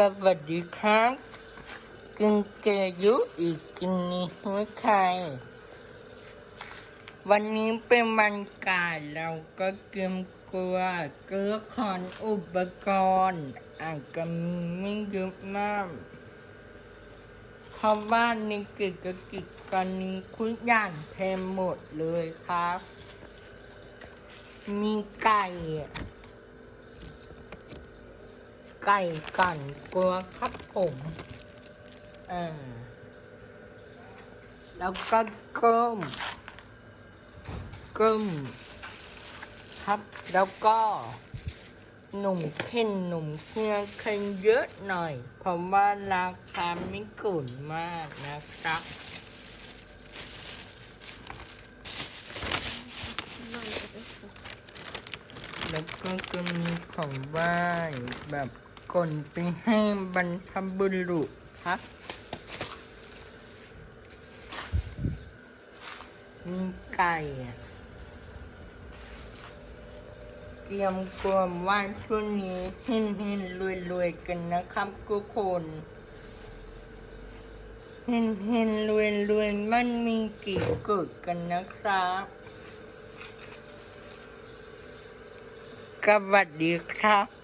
สวัสดีครับกินเกยุอีกกินนี้หัวไข่วันนี้เป็นวันกาดเราก็เตรียมกลัวเกลือคอนอุปกรณ์อาจจะมีไม่เยอะมากเพราะว่าในกิจกิจการนี้ทุกอย่างเต็มหมดเลยครับ มีไก่ ไก่กันกลัวครับผมอ่าแล้วก็ก้มก้มครับแล้วก็หนุ่มขึ้นหนุ่มเครื่องขึ้นเยอะหน่อย เพราะว่าราคาไม่กุ่นมากนะครับแล้วก็จะมีของไหว้แบบ ก่อนไปให้บรรพบุรุษครับ มีไก่เตรียมกลมไหว้ช่วงนี้เห็นเห็นรวยรวยกันนะครับทุกคนเห็นเห็นรวยรวยมันมีกี่เกิดกันนะครับสวัสดีครับ